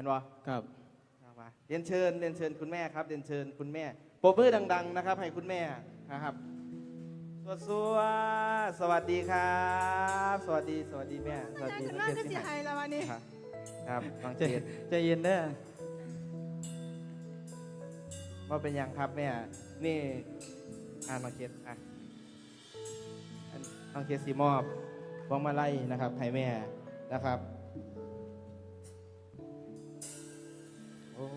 อันวะครับมาเรียนเชิญเรียนเชิญคุณแม่ครับเรียนเชิญคุณแม่ปรบมือดัง ๆ นะครับ ให้คุณแม่นะครับสวสวสวัสดีครับ สวัสดีสวัสดีแม่สวัสดีฉันน้องว่าเกจะศเสียหายแล้ววันนี้ครับครับน้องใจเกศใจเย็นเด้อว่าเป็นยังครับแม่นี่อ่าน้องเกศอะอันน้องเกศสีมอบพวงมาลัยนะครับให้แม่นะครับ อ้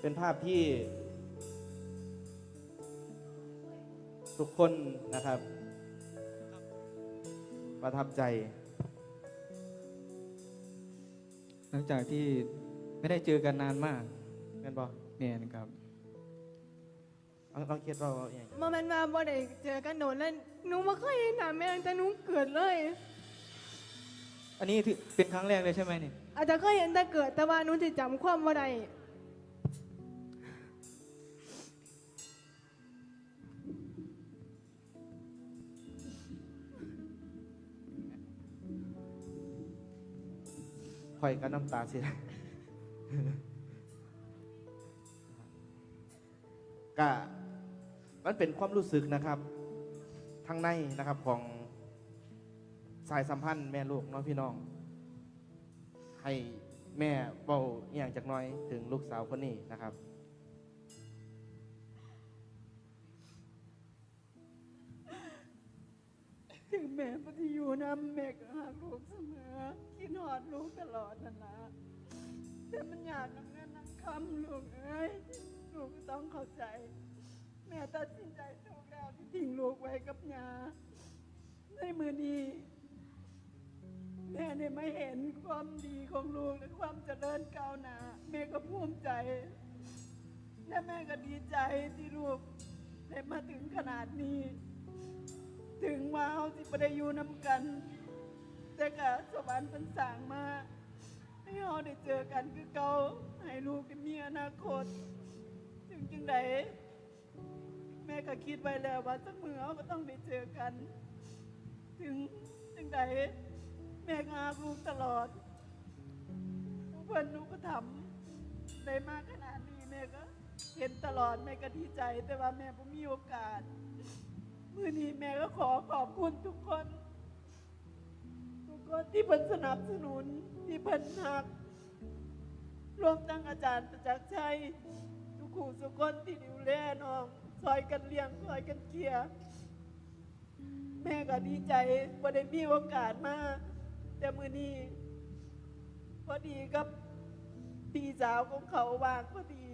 เป็นภาพที่ ทุกคนนะครับ ประทับใจ หลังจากที่ไม่ได้เจอกันนานมากแม่นบอเนี่ยนะครับเอาลองคิดว่าเอาอย่างโมเมนต์มาบ่ได้เจอกันโดนแล้วหนูไม่เคยเห็นหน้าแม่ตั้งแต่หนูเกิดเลย อันนี้ถือเป็นครั้งแรกเลยใช่ไหมนี่อาจจะเคยเห็นแต่เกิดแต่ว่าหนูจะจำความว่าใดคอยกับน้ำตาสิก็มันเป็นความรู้สึกนะครับ ทางในนะครับของ สายสัมพันธ์แม่ลูกเน้องพี่น้อง ให้แม่เบาอย่างจากน้อยถึงลูกสาวคนนี้นะครับ ถึงแม่ปฏิอยู่น้ำแม่ก็หาลูกเสมอคิดหอดลูกตลอดนั่นะแต่มันอยากน้ำเงินน้ำคำลูกเอ้ยลูกต้องเข้าใจ แม่ตัดสินใจถูกแล้วที่ทิ้งลูกไว้กับยาในมือนี้ ม่เนี่ยไม่เห็นความดีของลูกและความเจริญก้าวหน้าแม่ก็ภูมิใจ และแม่ก็ดีใจที่ลูกได้มาถึงขนาดนี้ ถึงว่าเขาสิบ่ได้อยู่น้ำกัน แต่ก็สวรรค์เป็นสร้างมาให้เราได้เจอกันคือเก่าให้ลูกได้มีอนาคต ถึงจังใดแม่ก็คิดไว้แล้วว่าสักมือเขาก็ต้องได้เจอกัน ถึงจังใด แม่ก็หาลูกตลอดทุกเพื่อนหนูก็ทำได้มากขนาดนี้แม่ก็ เห็นตลอดแม่ก็ดีใจ แต่ว่าแม่ไม่มีโอกาสมื่อนี้แม่ก็ขอขอบคุณทุกคน ทุกคนที่เพิ่นสนับสนุนที่เพิ่นหัก รวมทั้งอาจารย์ประจักษ์ชัยทุกขู่ทุกคนที่ดูแลน้องซอยกันเลี้ยงซอยกันเคลียร์แม่ก็ดีใจว่าได้มีโอกาสมา แต่มือนี้พอดีกับพี่สาวของเขาวางพอดี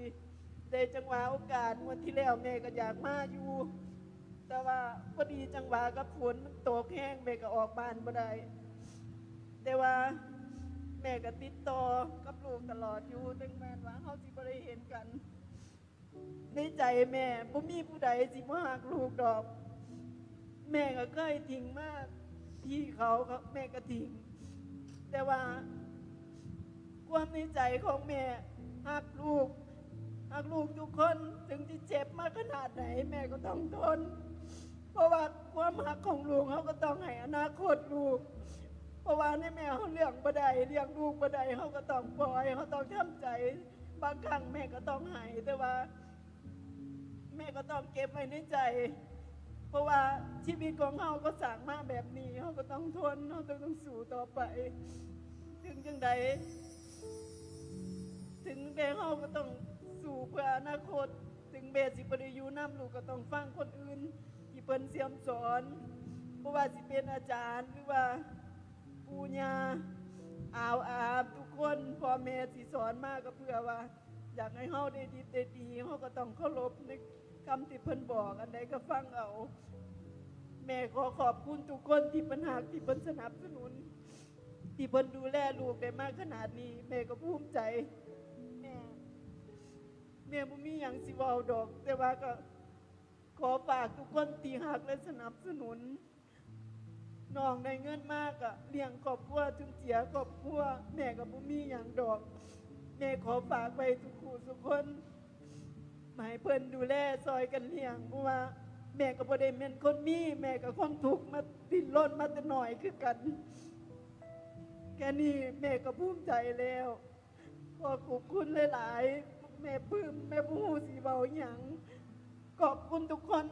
ได้จังหวะโอกาสวันที่แล้วแม่ก็อยากมาอยู่ แต่ว่าพอดีจังหวะกับฝนมันตกแห้งแม่ก็ออกบ้านบ่ได้แต่ว่าแม่ก็ติดต่อกับลูกตลอดอยู่ตั้งแม่นว่าเขาสิบ่ได้เห็นกัน ในใจแม่บ่มีผู้ใดสิมาหักลูกดอก แม่ก็เคยทิ้งมากพี่เขาก็แม่ก็ทิ้ง แต่ว่า ความในใจของแม่หักลูกหักลูกทุกคนถึงจะเจ็บมากขนาดไหนแม่ก็ต้องทน เพราะว่าความหักของลูกเขาก็ต้องให้อนาคตลูก เพราะว่าในแม่เขาเลี้ยงบ่ได้เลี้ยงลูกบ่ได้เขาก็ต้องปล่อยเขาต้องทำใจ บางครั้งแม่ก็ต้องให้แต่ว่า แม่ก็ต้องเก็บไว้ในใจ เพราะว่าชีวิตของเขาก็สั่งมาแบบนี้เขาก็ต้องทนเขาต้องต้องสู้ต่อไป ถึงจังใดถึงแม่เขาก็ต้องสู่เพื่ออนาคต ถึงแม่สิบริยูน้ำลูกก็ต้องฟังคนอื่นที่เพิ่นเสียมสอนเพราะว่าสิเป็นอาจารย์หรือว่าปูญาอาวอาบทุกคนพ่อแม่สิสอนมากก็เพื่อว่า อยากให้เฮาได้ดีได้ดีเฮาก็ต้องเคารพใน คำที่เพิ่นบอกอันใดก็ฟังเอา แม่ขอขอบคุณทุกคนที่เพิ่นหักที่เพิ่นสนับสนุน ที่เพิ่นดูแลลูกได้มากขนาดนี้ แม่ก็ภูมิใจ แม่แม่บ่มีหยังสิเว้าดอก แต่ว่าก็ ขอฝากทุกคนที่หักและสนับสนุนน้องได้เงินมากอะเลี้ยงครอบครัวถึงเสียครอบครัวแม่ก็บ่มีหยังดอก แม่ขอฝากไว้ทุกคู่ทุกคน หมายเพื่อนดูแลซอยกันเลี้ยงเพราะว่า แม่กับ่ได้แม่นคนมี แม่กับความทุกข์มาติดล้นมาแต่น้อยคือกัน แค่นี้แม่ก็ภูมิใจแล้วขอขอบคุณหลายๆ แม่ปลื้มแม่ผู้สีเบาหยังขอบคุณทุกคน